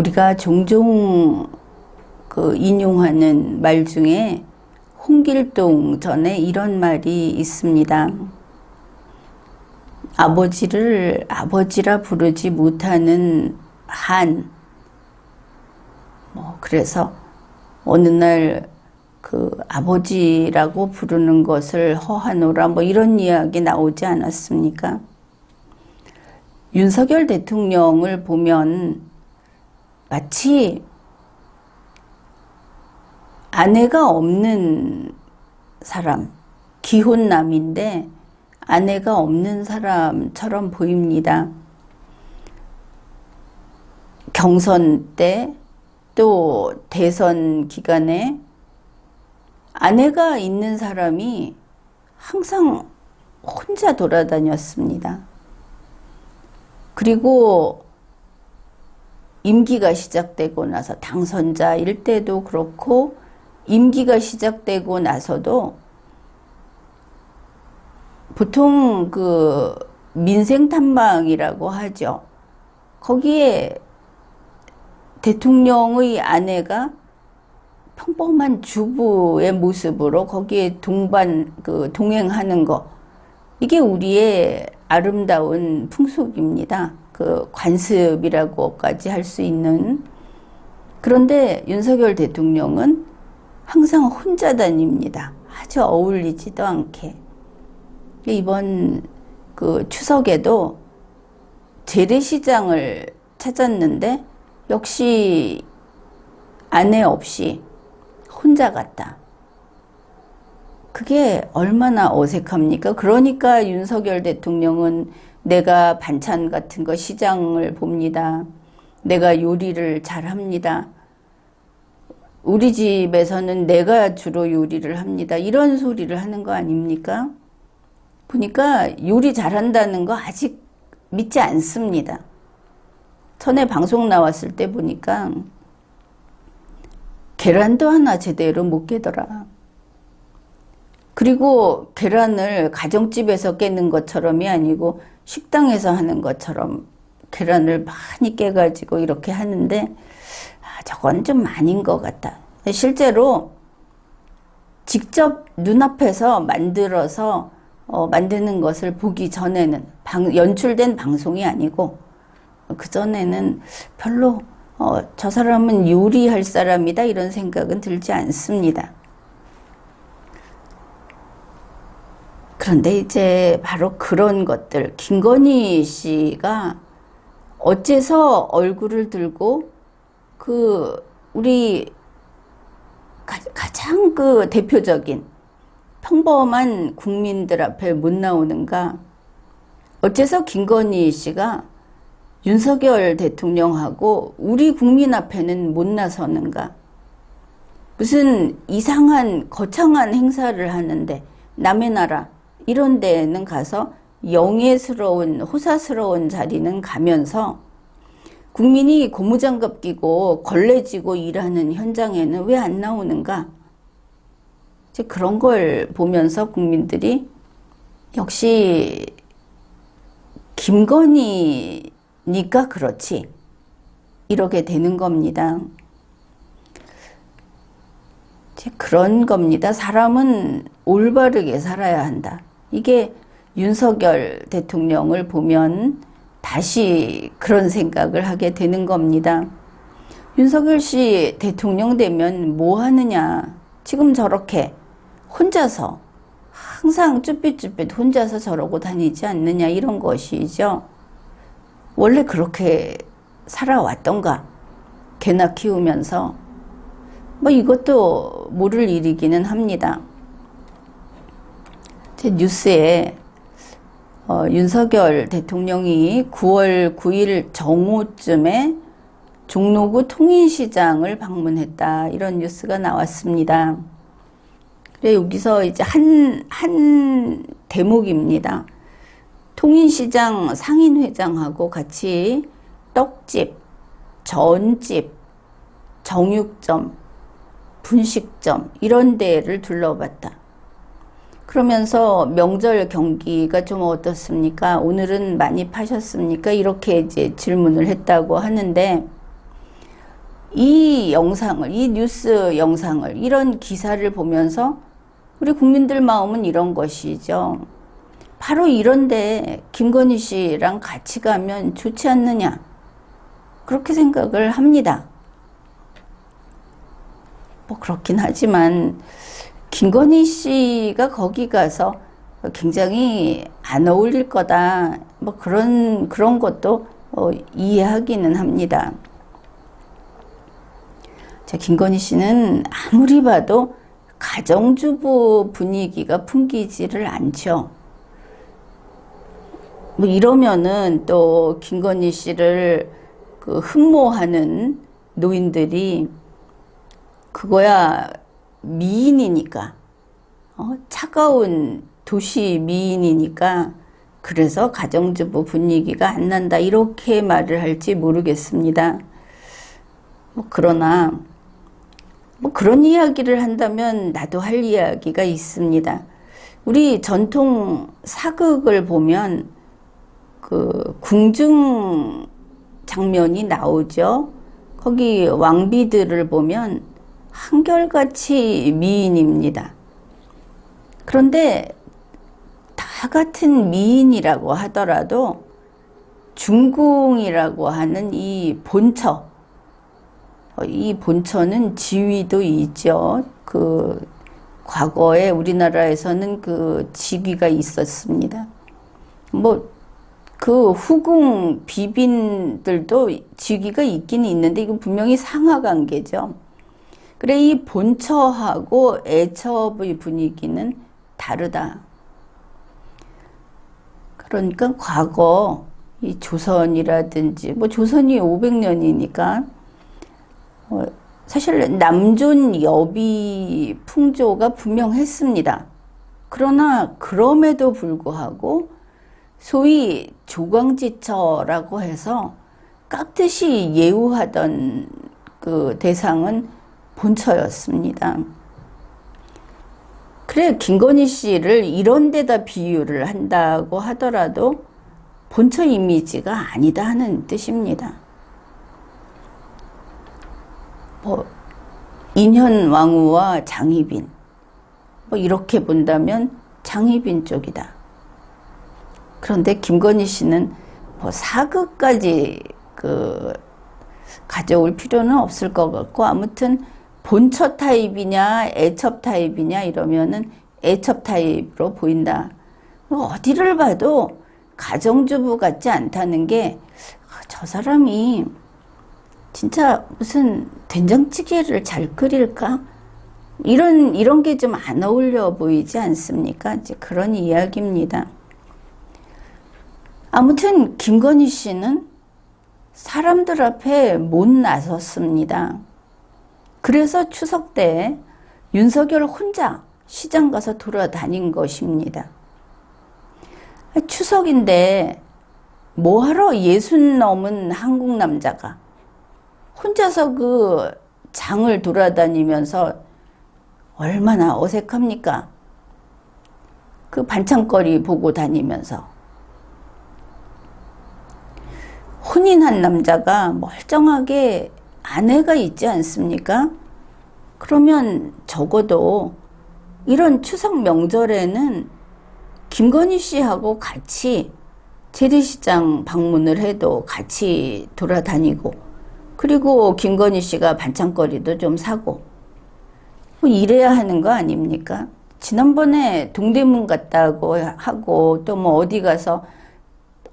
우리가 종종 그 인용하는 말 중에 홍길동 전에 이런 말이 있습니다. 아버지를 아버지라 부르지 못하는 한, 뭐, 그래서 어느 날 그 아버지라고 부르는 것을 허하노라 뭐 이런 이야기 나오지 않았습니까? 윤석열 대통령을 보면 마치 아내가 없는 사람, 기혼남인데 아내가 없는 사람처럼 보입니다. 경선 때 또 대선 기간에 아내가 있는 사람이 항상 혼자 돌아다녔습니다. 그리고 임기가 시작되고 나서 당선자일 때도 그렇고 임기가 시작되고 나서도 보통 그 민생 탐방이라고 하죠. 거기에 대통령의 아내가 평범한 주부의 모습으로 거기에 동반 그 동행하는 거 이게 우리의 아름다운 풍속입니다. 그 관습이라고까지 할 수 있는 그런데 윤석열 대통령은 항상 혼자 다닙니다. 아주 어울리지도 않게 이번 그 추석에도 재래시장을 찾았는데 역시 아내 없이 혼자 갔다. 그게 얼마나 어색합니까? 그러니까 윤석열 대통령은 내가 반찬 같은 거 시장을 봅니다. 내가 요리를 잘 합니다. 우리 집에서는 내가 주로 요리를 합니다. 이런 소리를 하는 거 아닙니까? 보니까 요리 잘한다는 거 아직 믿지 않습니다. 전에 방송 나왔을 때 보니까 계란도 하나 제대로 못 깨더라. 그리고 계란을 가정집에서 깨는 것처럼이 아니고 식당에서 하는 것처럼 계란을 많이 깨가지고 이렇게 하는데 아, 저건 좀 아닌 것 같다. 실제로 직접 눈앞에서 만들어서 어, 만드는 것을 보기 전에는 방, 연출된 방송이 아니고 그 전에는 별로 어, 저 사람은 요리할 사람이다 이런 생각은 들지 않습니다. 그런데 이제 바로 그런 것들 김건희 씨가 어째서 얼굴을 들고 그 우리 가장 그 대표적인 평범한 국민들 앞에 못 나오는가? 어째서 김건희 씨가 윤석열 대통령하고 우리 국민 앞에는 못 나서는가? 무슨 이상한 거창한 행사를 하는데 남의 나라 이런 데는 가서 영예스러운 호사스러운 자리는 가면서 국민이 고무장갑 끼고 걸레지고 일하는 현장에는 왜 안 나오는가? 이제 그런 걸 보면서 국민들이 역시 김건희니까 그렇지. 이렇게 되는 겁니다. 그런 겁니다. 사람은 올바르게 살아야 한다. 이게 윤석열 대통령을 보면 다시 그런 생각을 하게 되는 겁니다. 윤석열 씨 대통령 되면 뭐 하느냐. 지금 저렇게 혼자서 항상 쭈삣쭈삣 혼자서 저러고 다니지 않느냐 이런 것이죠. 원래 그렇게 살아왔던가. 개나 키우면서 뭐 이것도 모를 일이기는 합니다. 제 뉴스에 어, 윤석열 대통령이 9월 9일 정오쯤에 종로구 통인시장을 방문했다. 이런 뉴스가 나왔습니다. 그래, 여기서 이제 한, 한 대목입니다. 통인시장 상인회장하고 같이 떡집, 전집, 정육점, 분식점, 이런 데를 둘러봤다. 그러면서 명절 경기가 좀 어떻습니까? 오늘은 많이 파셨습니까? 이렇게 이제 질문을 했다고 하는데 이 영상을, 이 뉴스 영상을, 이런 기사를 보면서 우리 국민들 마음은 이런 것이죠. 바로 이런데 김건희 씨랑 같이 가면 좋지 않느냐. 그렇게 생각을 합니다. 뭐 그렇긴 하지만 김건희 씨가 거기 가서 굉장히 안 어울릴 거다. 뭐 그런 그런 것도 어, 이해하기는 합니다. 자, 김건희 씨는 아무리 봐도 가정주부 분위기가 풍기지를 않죠. 뭐 이러면은 또 김건희 씨를 그 흠모하는 노인들이 그거야 미인이니까 어? 차가운 도시 미인이니까 그래서 가정주부 분위기가 안 난다 이렇게 말을 할지 모르겠습니다. 뭐 그러나 뭐 그런 이야기를 한다면 나도 할 이야기가 있습니다. 우리 전통 사극을 보면 그 궁중 장면이 나오죠. 거기 왕비들을 보면 한결같이 미인입니다. 그런데 다 같은 미인이라고 하더라도 중궁이라고 하는 이 본처, 어, 이 본처는 지위도 있죠. 그 과거에 우리나라에서는 그 직위가 있었습니다. 뭐 그 후궁 비빈들도 직위가 있긴 있는데 이건 분명히 상하 관계죠. 그래 이 본처하고 애처의 분위기는 다르다. 그러니까 과거 이 조선이라든지 뭐 조선이 500년이니까 어, 사실 남존 여비 풍조가 분명했습니다. 그러나 그럼에도 불구하고 소위 조광지처라고 해서 깍듯이 예우하던 그 대상은 본처였습니다. 그래 김건희 씨를 이런 데다 비유를 한다고 하더라도 본처 이미지가 아니다 하는 뜻입니다. 뭐 인현 왕후와 장희빈 뭐 이렇게 본다면 장희빈 쪽이다. 그런데 김건희 씨는 뭐 사극까지 그 가져올 필요는 없을 것 같고 아무튼 본처 타입이냐 애첩 타입이냐 이러면은 애첩 타입으로 보인다. 어디를 봐도 가정주부 같지 않다는 게 저 사람이 진짜 무슨 된장찌개를 잘 끓일까? 이런 이런 게 좀 안 어울려 보이지 않습니까? 이제 그런 이야기입니다. 아무튼 김건희 씨는 사람들 앞에 못 나섰습니다. 그래서 추석 때 윤석열 혼자 시장 가서 돌아다닌 것입니다. 추석인데 뭐하러 예순 넘은 한국 남자가 혼자서 그 장을 돌아다니면서 얼마나 어색합니까? 그 반찬거리 보고 다니면서. 혼인한 남자가 멀쩡하게 아내가 있지 않습니까? 그러면 적어도 이런 추석 명절에는 김건희 씨하고 같이 재래시장 방문을 해도 같이 돌아다니고 그리고 김건희 씨가 반찬거리도 좀 사고 뭐 이래야 하는 거 아닙니까? 지난번에 동대문 갔다고 하고 또 뭐 어디 가서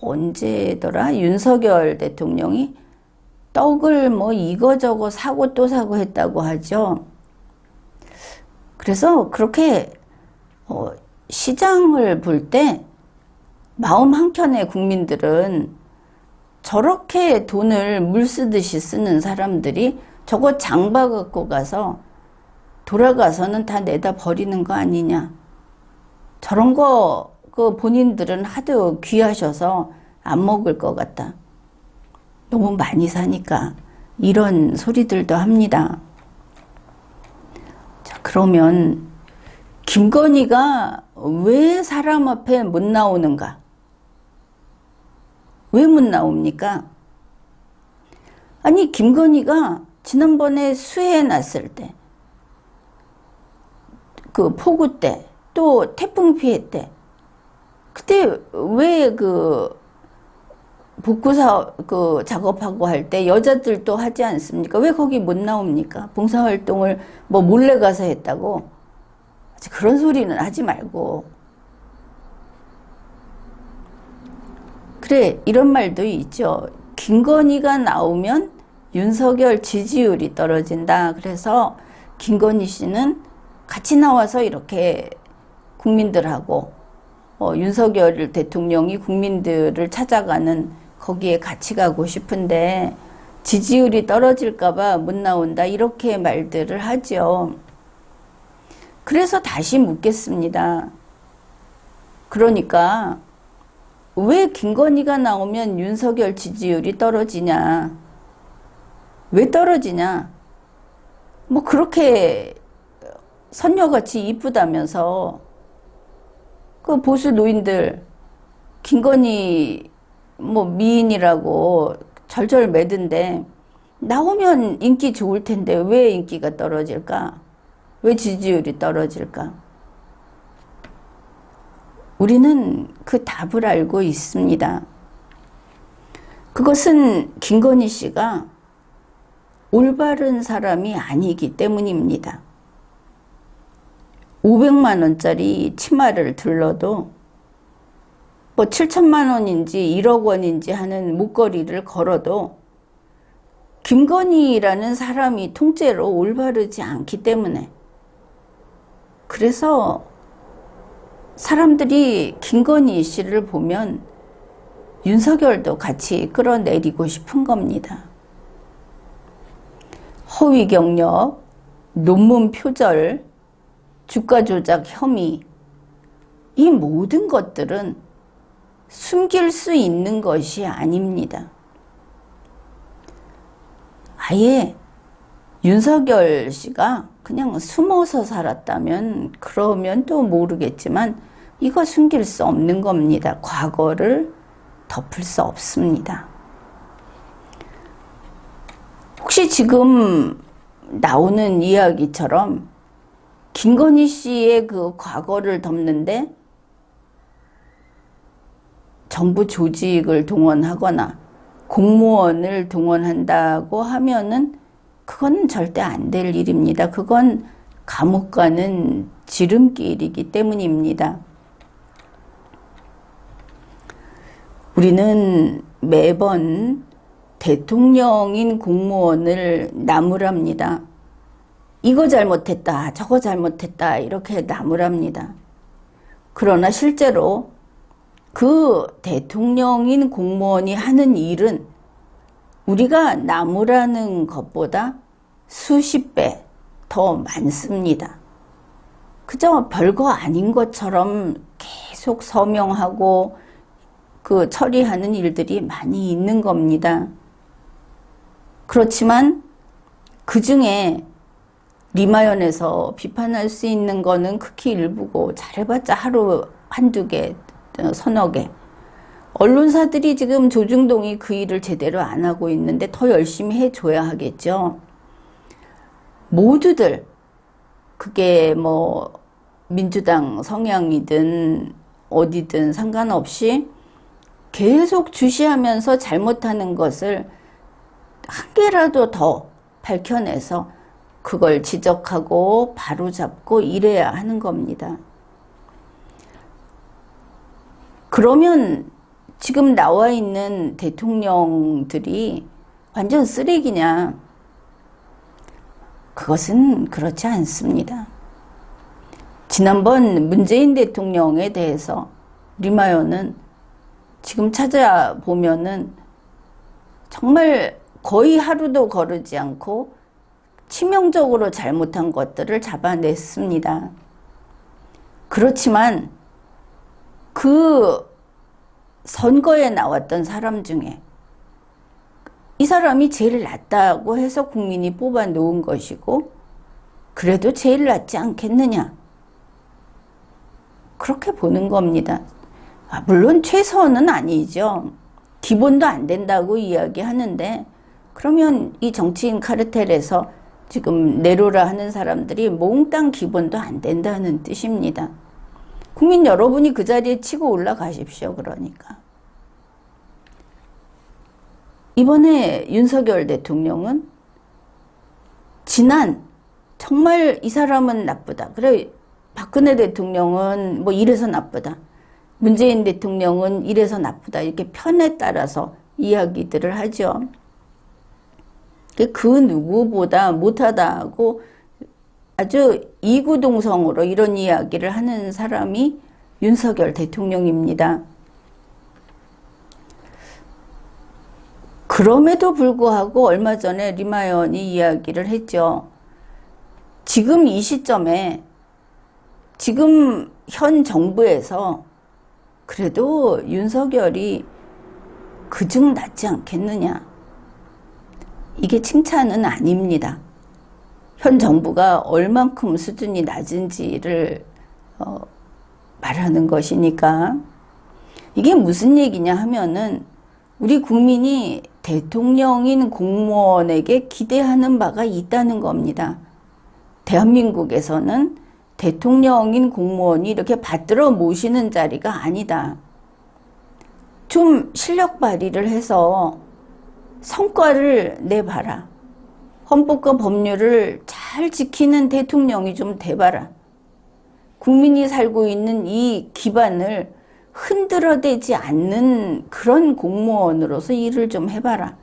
언제더라 윤석열 대통령이 떡을 뭐 이거저거 사고 또 사고 했다고 하죠. 그래서 그렇게 어, 시장을 볼 때 마음 한켠에 국민들은 저렇게 돈을 물 쓰듯이 쓰는 사람들이 저거 장봐 갖고 가서 돌아가서는 다 내다 버리는 거 아니냐. 저런 거, 그 본인들은 하도 귀하셔서 안 먹을 것 같다. 너무 많이 사니까. 이런 소리들도 합니다. 자, 그러면 김건희가 왜 사람 앞에 못 나오는가? 왜 못 나옵니까? 아니, 김건희가 지난번에 수해 났을 때, 그 폭우 때, 또 태풍 피해 때, 그때 왜 그 복구사 그 작업하고 할 때 여자들도 하지 않습니까? 왜 거기 못 나옵니까? 봉사 활동을 뭐 몰래 가서 했다고? 그런 소리는 하지 말고. 그래, 이런 말도 있죠. 김건희가 나오면 윤석열 지지율이 떨어진다. 그래서 김건희 씨는 같이 나와서 이렇게 국민들하고 어, 윤석열 대통령이 국민들을 찾아가는 거기에 같이 가고 싶은데 지지율이 떨어질까봐 못 나온다. 이렇게 말들을 하죠. 그래서 다시 묻겠습니다. 그러니까 왜 김건희가 나오면 윤석열 지지율이 떨어지냐? 왜 떨어지냐? 뭐 그렇게 선녀같이 이쁘다면서 그 보수 노인들 김건희 뭐 미인이라고 절절 매든데 나오면 인기 좋을 텐데 왜 인기가 떨어질까? 왜 지지율이 떨어질까? 우리는 그 답을 알고 있습니다. 그것은 김건희 씨가 올바른 사람이 아니기 때문입니다. 500만 원짜리 치마를 들러도 뭐 7천만 원인지 1억 원인지 하는 목걸이를 걸어도 김건희라는 사람이 통째로 올바르지 않기 때문에 그래서 사람들이 김건희 씨를 보면 윤석열도 같이 끌어내리고 싶은 겁니다. 허위 경력, 논문 표절, 주가 조작 혐의, 이 모든 것들은 숨길 수 있는 것이 아닙니다. 아예 윤석열 씨가 그냥 숨어서 살았다면 그러면 또 모르겠지만 이거 숨길 수 없는 겁니다. 과거를 덮을 수 없습니다. 혹시 지금 나오는 이야기처럼 김건희 씨의 그 과거를 덮는데 정부 조직을 동원하거나 공무원을 동원한다고 하면은 그건 절대 안 될 일입니다. 그건 감옥 가는 지름길이기 때문입니다. 우리는 매번 대통령인 공무원을 나무랍니다. 이거 잘못했다, 저거 잘못했다, 이렇게 나무랍니다. 그러나 실제로 그 대통령인 공무원이 하는 일은 우리가 나무라는 것보다 수십 배 더 많습니다. 그저 별거 아닌 것처럼 계속 서명하고 그 처리하는 일들이 많이 있는 겁니다. 그렇지만 그 중에 리마연에서 비판할 수 있는 거는 극히 일부고 잘해봤자 하루 한두 개, 어, 서너 개. 언론사들이 지금 조중동이 그 일을 제대로 안 하고 있는데 더 열심히 해줘야 하겠죠. 모두들, 그게 뭐, 민주당 성향이든 어디든 상관없이 계속 주시하면서 잘못하는 것을 한 개라도 더 밝혀내서 그걸 지적하고 바로잡고 이래야 하는 겁니다. 그러면 지금 나와 있는 대통령들이 완전 쓰레기냐? 그것은 그렇지 않습니다. 지난번 문재인 대통령에 대해서 리마요는 지금 찾아보면은 정말 거의 하루도 거르지 않고 치명적으로 잘못한 것들을 잡아냈습니다. 그렇지만 그 선거에 나왔던 사람 중에 이 사람이 제일 낫다고 해서 국민이 뽑아 놓은 것이고 그래도 제일 낫지 않겠느냐. 그렇게 보는 겁니다. 아, 물론 최선은 아니죠. 기본도 안 된다고 이야기하는데 그러면 이 정치인 카르텔에서 지금 내로라 하는 사람들이 몽땅 기본도 안 된다는 뜻입니다. 국민 여러분이 그 자리에 치고 올라가십시오. 그러니까. 이번에 윤석열 대통령은 지난 정말 이 사람은 나쁘다. 그래 박근혜 대통령은 뭐 이래서 나쁘다. 문재인 대통령은 이래서 나쁘다. 이렇게 편에 따라서 이야기들을 하죠. 그 누구보다 못하다고 아주 이구동성으로 이런 이야기를 하는 사람이 윤석열 대통령입니다. 그럼에도 불구하고 얼마 전에 리마연이 이야기를 했죠. 지금 이 시점에 지금 현 정부에서 그래도 윤석열이 그중 낫지 않겠느냐. 이게 칭찬은 아닙니다. 현 정부가 얼만큼 수준이 낮은지를 어, 말하는 것이니까 이게 무슨 얘기냐 하면은 우리 국민이 대통령인 공무원에게 기대하는 바가 있다는 겁니다. 대한민국에서는 대통령인 공무원이 이렇게 받들어 모시는 자리가 아니다. 좀 실력 발휘를 해서 성과를 내봐라. 헌법과 법률을 잘 지키는 대통령이 좀 돼봐라. 국민이 살고 있는 이 기반을 흔들어대지 않는 그런 공무원으로서 일을 좀 해봐라.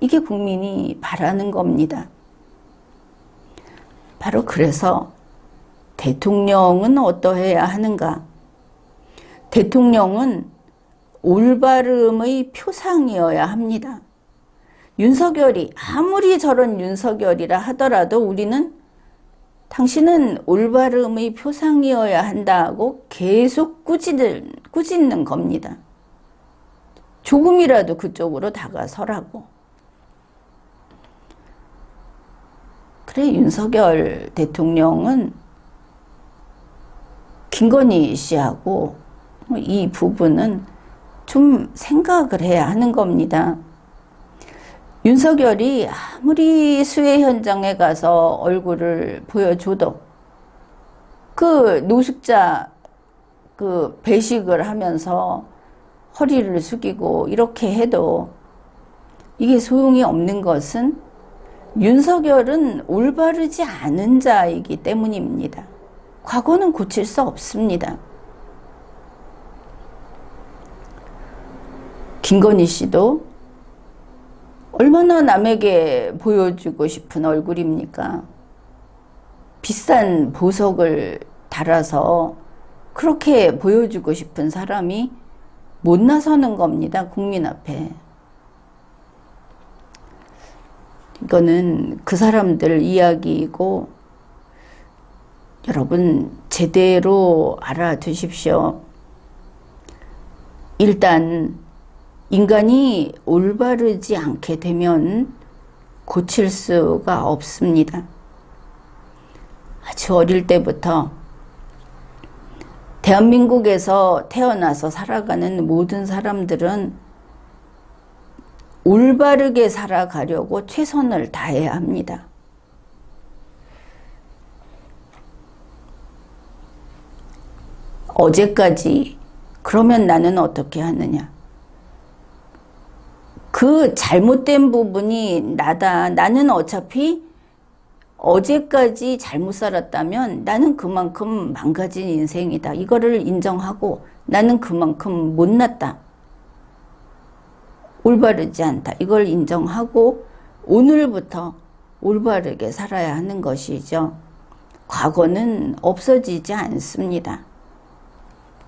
이게 국민이 바라는 겁니다. 바로 그래서 대통령은 어떠해야 하는가? 대통령은 올바름의 표상이어야 합니다. 윤석열이 아무리 저런 윤석열이라 하더라도 우리는 당신은 올바름의 표상이어야 한다고 계속 꾸짖는, 꾸짖는 겁니다. 조금이라도 그쪽으로 다가서라고. 그래, 윤석열 대통령은 김건희 씨하고 이 부분은 좀 생각을 해야 하는 겁니다. 윤석열이 아무리 수해 현장에 가서 얼굴을 보여줘도 그 노숙자 그 배식을 하면서 허리를 숙이고 이렇게 해도 이게 소용이 없는 것은 윤석열은 올바르지 않은 자이기 때문입니다. 과거는 고칠 수 없습니다. 김건희 씨도 얼마나 남에게 보여주고 싶은 얼굴입니까? 비싼 보석을 달아서 그렇게 보여주고 싶은 사람이 못 나서는 겁니다. 국민 앞에. 이거는 그 사람들 이야기이고 여러분 제대로 알아두십시오. 일단 인간이 올바르지 않게 되면 고칠 수가 없습니다. 아주 어릴 때부터 대한민국에서 태어나서 살아가는 모든 사람들은 올바르게 살아가려고 최선을 다해야 합니다. 어제까지 그러면 나는 어떻게 하느냐? 그 잘못된 부분이 나다. 나는 어차피 어제까지 잘못 살았다면 나는 그만큼 망가진 인생이다. 이거를 인정하고 나는 그만큼 못났다. 올바르지 않다. 이걸 인정하고 오늘부터 올바르게 살아야 하는 것이죠. 과거는 없어지지 않습니다.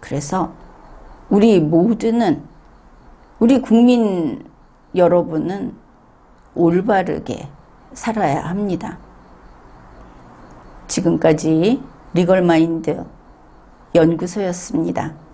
그래서 우리 모두는 우리 국민 여러분은 올바르게 살아야 합니다. 지금까지 리걸마인드 연구소였습니다.